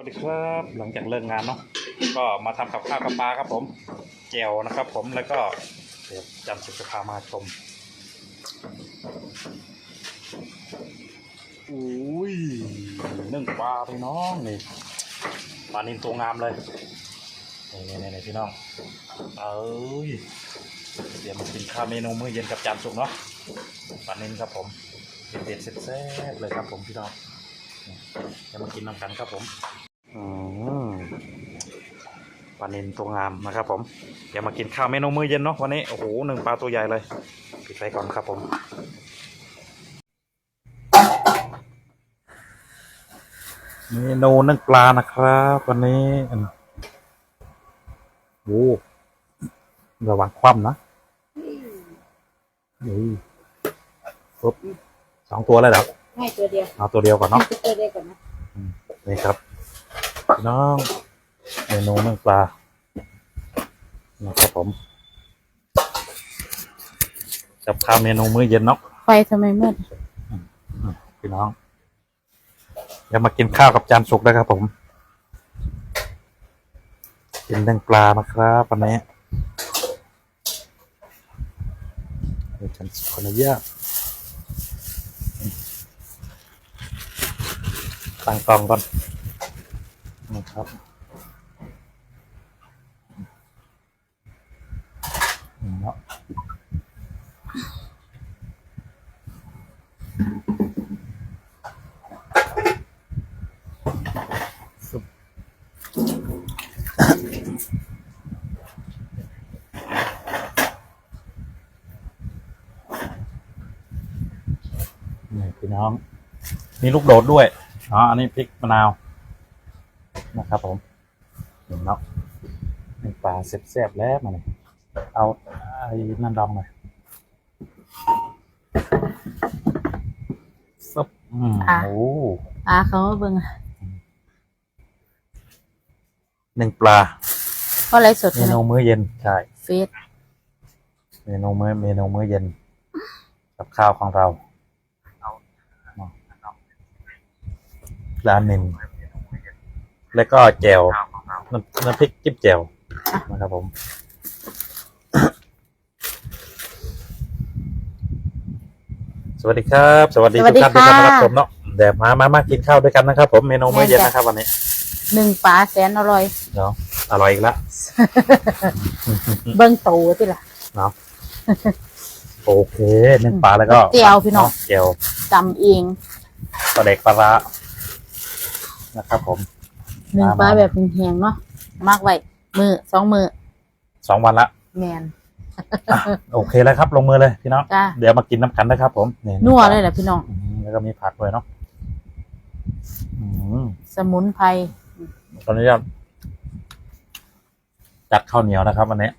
สวัสดีครับหลังจากเลิกงานเนาะก็มาทำกับข้าวกับปลาครับผมแจวนะครับ ผมแล้วก็เดี๋ยวจำสุขภามาชมอุ้ยนึ่งปลาพี่น้องนี่ปลานินตัวงามเลยนี่นี่นี่พี่น้องเอ้ยเดี๋ยวมากินข้าวเมนูมื้อเย็นกับจานสุกเนาะปลานินครับผมเด็ดๆแซ่บๆเลยครับผมพี่น้องเดี๋ยวมากินน้ำกันครับผม อืมปลานินตัวงามนะครับ ผมเดี๋ยวมากินข้าวเมนูมื้อเย็นเนาะวันนี้โอ้โหหนึ่งปลาตัวใหญ่เลยปิดไฟก่อนครับผมเมนูนึ่งปลานะครับ วันนี้อืมโอ้ระวังคว่ำนะนี่ปุ๊บสองตัวเลยเหรอให้ตัวเดียวเอาตัวเดียวก่อนเนาะให้ตัวเดียวก่อนนะนี่ครับ พี่น้องเมนูนึ่งปลานะครับผมกับข้าวเมนูมื้อเย็นเนาะไฟทำไมมืดพี่น้องอย่ามากินข้าวกับจานสุกนะครับผมกินนึ่งปลานะครับวันนี้เดี๋ยวฉันขออนุญาตตั้งกล้องก่อนนะ ครับนี่เนาะซุปนี่พี่น้องมีลูกโดดด้วยอ๋ออันนี้พริกมะนาว นะครับผมเห็นเนาะเป็นปลาแซ่บๆแล้วมาเลยเอาไอ้นั่นดองหน่อยซับอืมโอ้อ่าเขามาเบิ่งหนึ่งปลา ก็ไลฟ์สดเมใช่ไหมนูมื้อเย็น ใช่ เฟซเมนูมื้อเมนูมื้อเย็น กับข้าวของเราร้านหนึ่ง แล้วก็แจวน้ำน้ำพริกจิ้มแจวนะครับผมสวัสดีครับ สวัสดีทุกท่านที่เข้ามารับชมเนาะเดี๋ยวมามามากินข้าวด้วยกันนะครับ ผมเมนูมื้อเย็นนะครับวันนี้หนึ่งปลาแสนอร่อยเนาะอร่อยอีกแล้วเบิ่งโตที่ล่ะเนาะโอเคนึ่งปลาแล้วก็แจ่วพี่น้องแจวจำเองปลาเด็กปลาร้านะครับผม หนึ่งมาปลามาแบบแห้งๆเนาะมากไว้มือสองมือสองวันละแมนอะโอเคแล้วครับ ลงมือเลยพี่น้อง จ้าเดี๋ยวมากินน้ำกันนะครับผมนัวเลยแหละพี่น้อง อืมแล้วก็มีผักด้วยเนาะอืมสมุนไพรตอนนี้จะจัดข้าวเหนียวนะครับวันนี้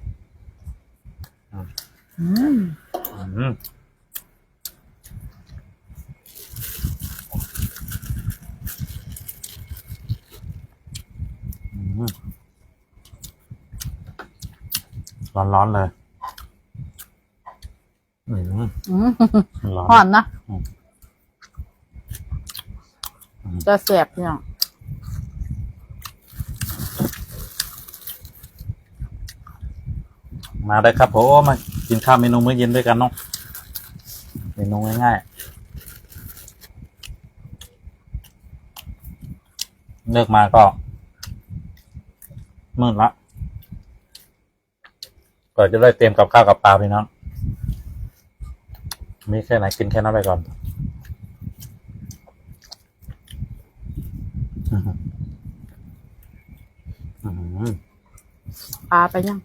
อืมอืม อืมร้อนๆเลยอืมอืมร้อนหอมนะอืมอืมจะแสบพี่น้องมาได้ครับผมมากินข้าวเมนูมื้อเย็นด้วยกันเนาะเมนูง่ายๆเลิกมาก็ มืดละก็จะได้เตรียมกับข้าวกับปลาพี่น้องมีแค่ไหนกินแค่นั้นไปก่อนอื้อหืออื้อหือปลาไปยัง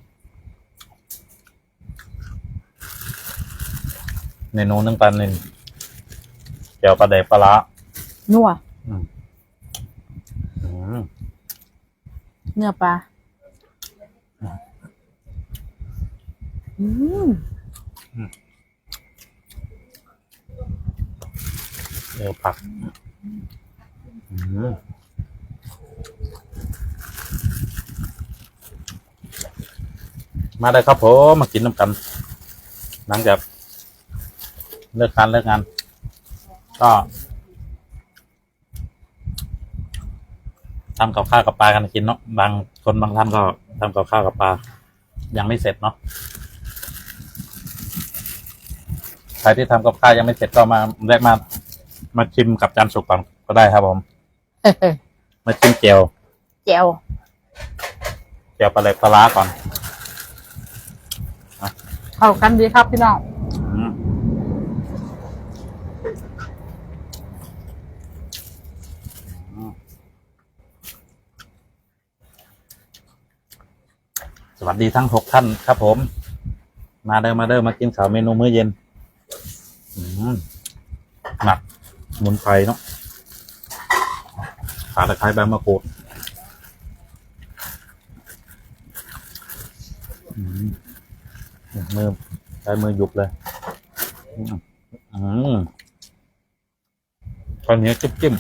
เมนูนึ่งปลานินเจียวปลาแดกปลาร้านัวอืมอืมเนื้อปลา อืมเดี๋ยวผักอืมมาได้ครับผมมากินน้ำกัน หลังจากเลิกการเลิกงาน ก็ทำกับข้าวกับปลากันกินเนาะบางคนบางท่านก็ทำกับข้าวกับปลายังไม่เสร็จเนาะใครที่ทำกับข้าวยังไม่เสร็จก็มาแรกมา มาชิมกับจานสุกก่อนก็ได้ครับผม มาชิมเจียวแจวเจียวปลาเล็กปลาร้าก่อนเข้ากันดีครับพี่น้องอืมอืมสวัสดีทั้งหกท่านครับผม มาเดิมมาเดิมมากินข้าวเมนูมื้อเย็นอืม หนักมุนไพรเนาะขาตะไคร้ใบมะกรูดมือใช้มือหยุบเลยอืมอืมตอนนี้จิ้มจิ้ม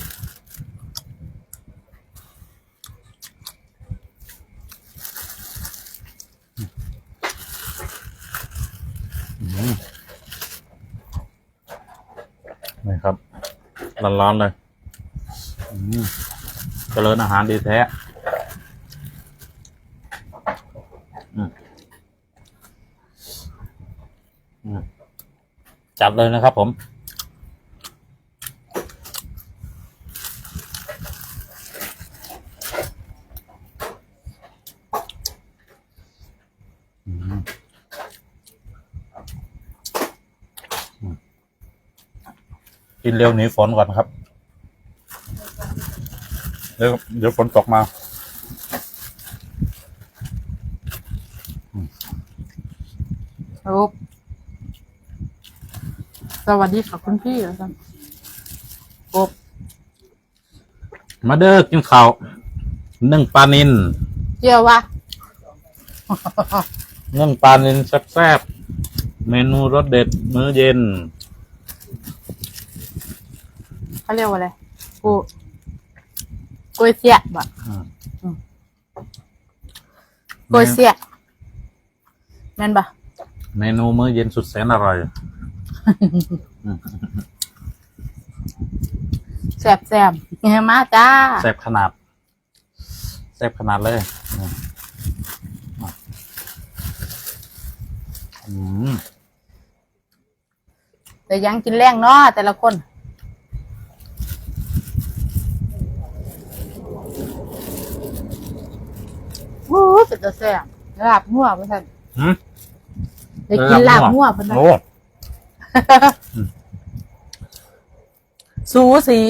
อืมนี่ครับ ร้อนๆเลยเจริญอาหารดีแท้จัดเลยนะครับผม กินเร็วหนีฝนก่อนครับ เดี๋ยวเดี๋ยวฝนตกมารูปสวัสดีค่ะคุณพี่แล้วกันกบมาเด้อกินข้าวนึ่งปลานินเจียววะนึ่งปลานินแซ่บๆเมนูรสเด็ดมื้อเย็น เขาเรียกว่าอะไรกูกล้วยเสียบะอืมกล้วยเสียแม่นปะเมนูมื้อเย็นสุดแสนอร่อยแสบแสบเฮ้มาจ้าแซ่บขนาดแซ่บขนาดเลยอืมอืมแต่ยังกินแรงเนาะแต่ละคน อ้ยเป็นตัวแสบลาบหัวเพื่อนหืม ได้กินลาบหัวเพื่อนโอ้สูสี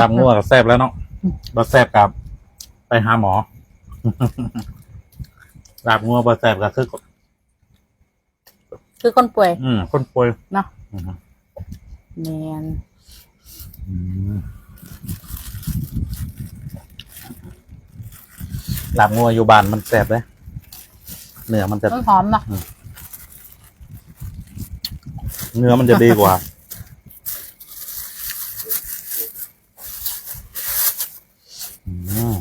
ลาบงัวกับแซ่บแล้วเนาะบะแซ่บกับ ไปหาหมอ ลาบงัวบะแซ่บกับคือ คือคนป่วย อืมคนป่วยเนาะ อืม แมน อืม ลาบงัวอยู่บ้านมันแซ่บเลยเนื้อมันจะต้นหอมเนาะเนื้อมันจะดีกว่าอืม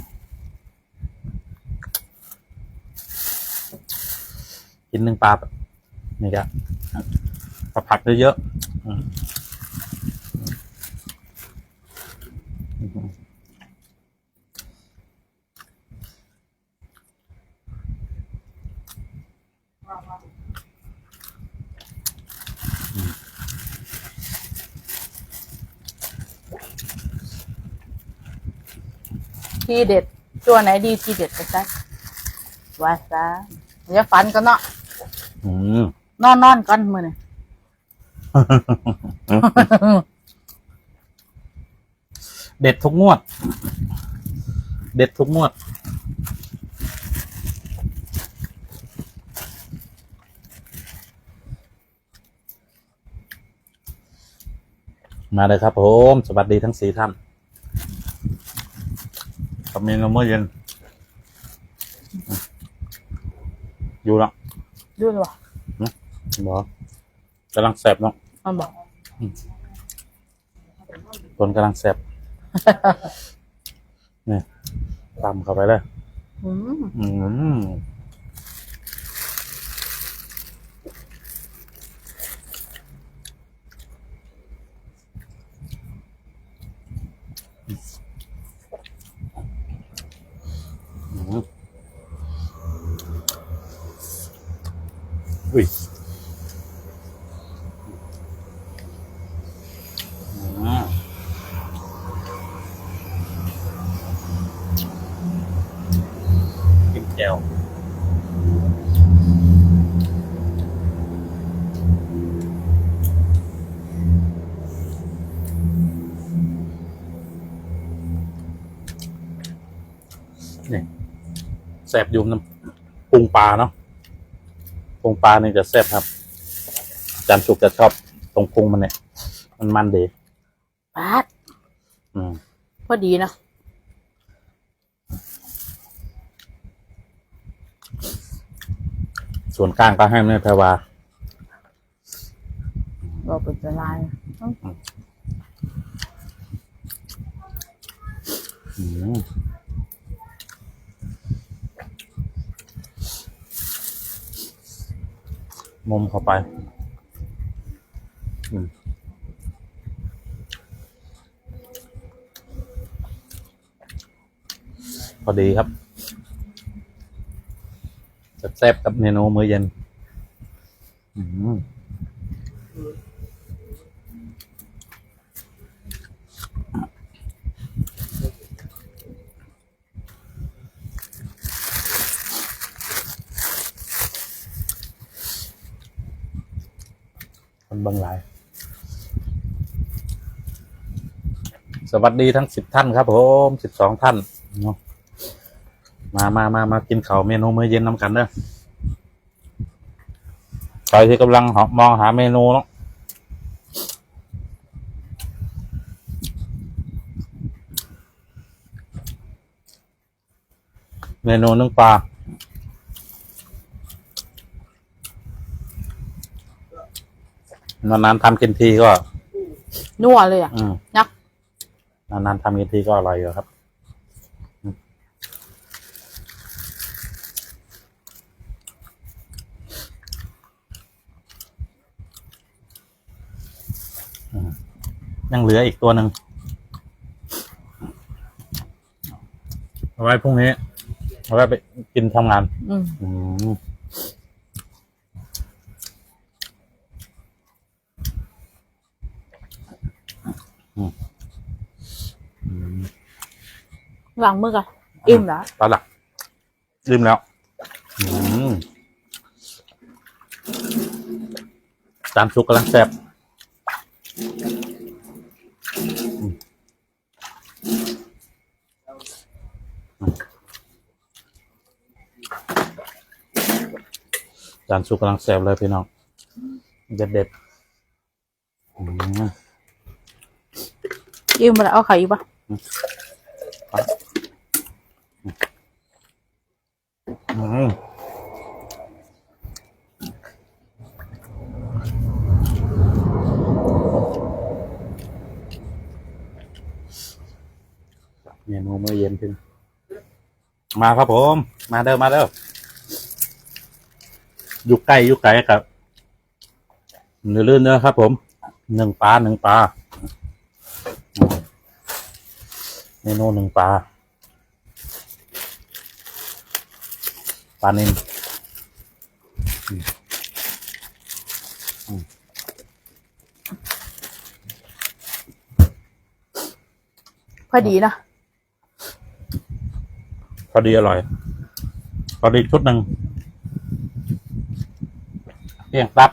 กินหนึ่งปลาแบบนี่ก็ปลาผักเยอะๆ ทีเด็ด ตัวไหนดีทีเด็ดไปซะว่าซะอย่าฝันก็เนาะอืมนอนนอนก่อนมือนี่เด็ดทุกงวด เด็ดทุกงวด มาเลยครับผม สวัสดีทั้งสี่ท่านกับ เมนูเมื่อเย็น อยู่แล้วดูหรอบอกกำลังแสบเนาะมันบอกคนกำลังแสบนี่ตำเข้าไปเลย อืม อืมอุ้ยอืมกินแก้วนี่แสบอยุมน้ำปรุงปลาเนาะ ปรุงปลานี่จะแซ่บครับอาจานสุกจะชอบตรงปรุงมันเนี่ย มันมันดีปาดอืมพอดีเนาะส่วนกลางก็ให้แม่แพรวาเราเป็นจะลายอืม มุมเข้าไปพอดีครับแซ่บๆกับเมนูมื้อเย็น อืม บางหลาย สวัสดีทั้งสิบท่านครับผมสิบสองท่านเนาะมามามามากินข้าวเมนูมื้อเย็นน้ำกันเด้อใครที่กำลังหามองหาเมนูเนาะเมนูนึ่งปลา นานๆทำกินทีก็ นัวเลยอะอืมนะนานๆทำกินทีก็อร่อยอยู่ครับอืมอืมยังเหลืออีกตัวหนึ่งเอาไว้พรุ่งนี้เอาไว้ไปกินทำงาน อืม อืมอืม ล้างมือกันอิ่มแล้วปลาหลักลืมแล้วอืมจานซุกกำลังแซ่บอืมจานซุกกำลังแซ่บเลยพี่น้องเด็ดเด็ดๆอืมอิ่มมาแล้วเอาไข่อีกปะ อืมเมนูมื้อเย็นขึ้น มาครับผม มาเด้อมาเด้ออยู่ใกล้อยู่ไกลครับเนื้อลื่นเนื้อครับ ผมหนึ่งปลาหนึ่งปลาเมนูหนึ่งปลาปลานินพอดีนะ พอดีอร่อยพอดีชุดหนึ่งเที่ยงตับ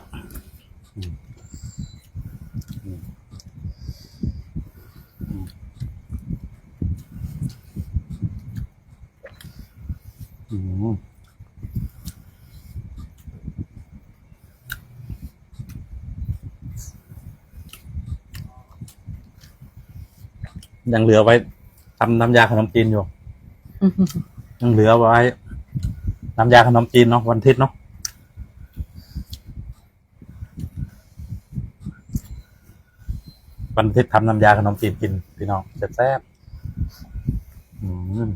อืมยังเหลือไว้ทำน้ำยาขนมจีนอยู่ ยังเหลือไว้ น้ำยาขนมจีนเนาะวันอาทิตย์เนาะวันอาทิตย์ทำน้ำยาขนมจีนกินพี่น้องแซ่บๆอืม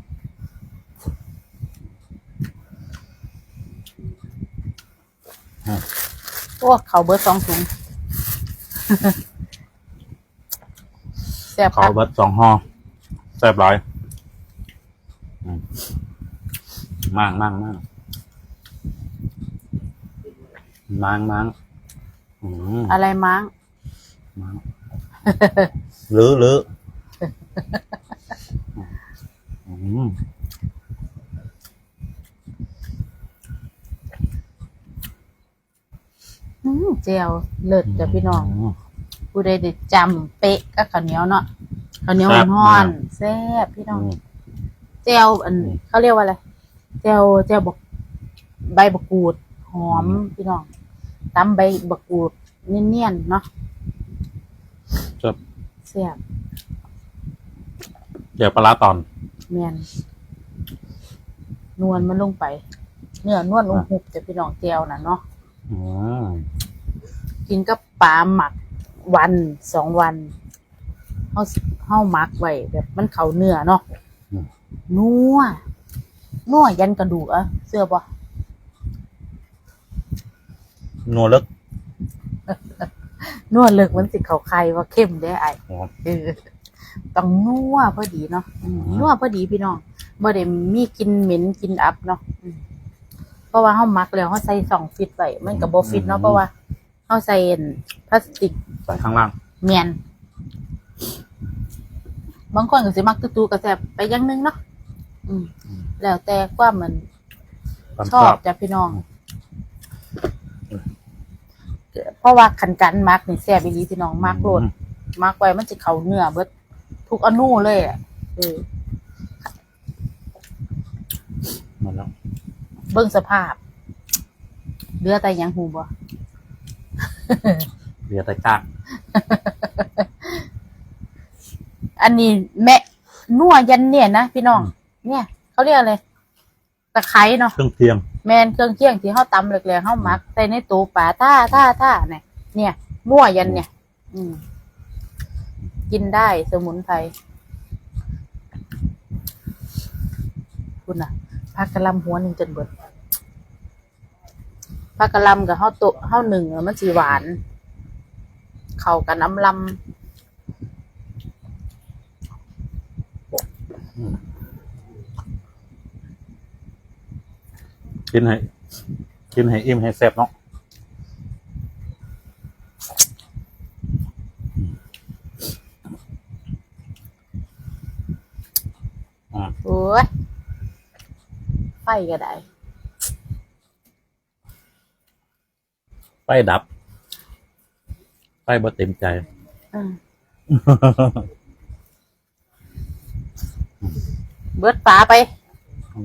โอ้เขาเบิร์ดสองถุงแซ่บคเขารับเบิดสองห่อแซ่บหลายอืม มากมากมากอืมังมังอืมอะไรมั้งมังหรือหรืออืมอืมเจียวเลิศจ้ะพี่น้องมผู้ใดได้จำเป๊ะก็ข้าวเหนียวเนาะข้าวเหนียวแซ่บห้อนมากๆแซ่บพี่น้องอืมเจียวอันเขาเรียกว่าอะไร เจียวเจียวบกใบบักกูด หอมพี่น้องตำใบบักกูดเนียนๆเนาะครับแซ่บเดี๋ยวปลาร้าตอน เมียนนวลมันลงไป เนื้อนวลลงหุบจะพี่น้องเจียวน่ะเนาะอืมกินกับปลาหมักวันสองวันเฮาเฮาหมักไว้แบบมันเข้าเนื้อเนาะนัว นัวยันกระดูกอะเสื้อบ่นัวเลิกนัวเลิกมันสิเข้าไข่ว่าเข้มได้ไออ๋อเออต้องนัวพอดีเนาะอืมอืมนัวพอดีพี่น้องบ่ได้มีกลินเหม็นกลินอับเนาะอืมเพราะว่าเฮาหมักแล้วเฮาใส่สองฟิตไว้มันก็บ่ฟิตเนาะเพราะว่าเฮาใส่อันพลาสติกใส่ข้างล่างเมียนบางคนก็สิมักตู้ๆก็แซ่บไปอย่างหนึงเนาะอืม แล้วแต่ความมันความชอบจ้ะพี่น้อง เพราะว่าคันกันมักนี่แซ่บอีหลีพี่น้องมักโลดอืมมักไว้มันสิเข้าเนื้อเบิดทุกอนูเลยอะเออหมดแล้วเบิ่งสภาพเหลือแต่หยังหูบ่เหลือแต่ก้างอันนี้แม่นัวยันเนี่ยนะพี่น้อง เนี่ย เขาเรียกอะไรตะไคร้เนาะเครื่องเคียง แมนเครื่องเคียงที่เฮาตำแหลกๆเฮามักใส่ในตู้ปลาท่าท่าท่าเนี่ยเนี่ยมั่วยันเนี่ย อืม กินได้สมุนไพรคุณน่ะผักกะหลำหัวหนึ่งจนเบิดผักกะหลำกับเฮาโตะเฮาหนึ่งอะมันสีหวาน เข้ากันน้ำล กินให้ กินให้อิ่มให้แซ่บเนาะอ่าำโอ้ยไฟก็ได้ ไฟดับ ไฟบ่เต็มใจอืมเบิดฝาไป อื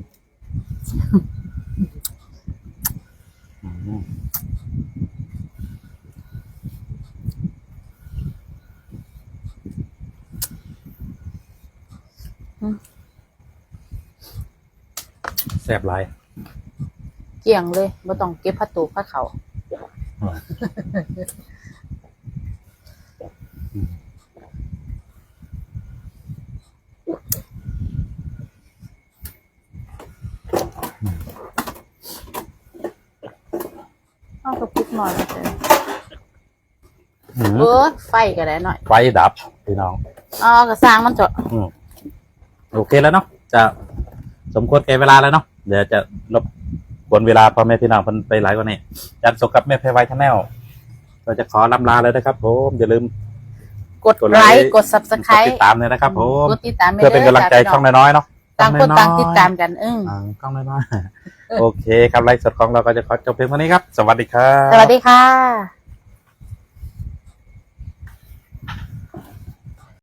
ม อืม แซ่บหลายเกี่ยงเลยไม่ต้องเก็บผ้าตูผ้าเขาอ่าเอากระปุกหน่อยมาเถอะอืมเออไฟก็ได้หน่อย ไฟดับพี่น้องเอากระสร้างมันเถอะอืม โอเคแล้วเนาะจะสมควรแก่เวลาแล้วเนาะเดี๋ยวจะรบกวนเวลาพ่อแม่พี่น้องเพิ่นไปหลายกว่านี้จันสกกับแม่เพรไวชาแนลเราจะขอลำลาเลยนะครับผมอย่าลืมกดกดไลไลค์ค์กดก subscribe ดติดตามเลยนะครับผมกดติดตามเพื่อเป็นกำลังใจช่องน้อยๆเนาะต่างคนต่างติดตามกันอึ้งอ่าช่องน้อยๆโอเคครับไลฟ์สดของเราก็จะขอจบเพียงเท่านี้ครับ สวัสดีครับ สวัสดีค่ะ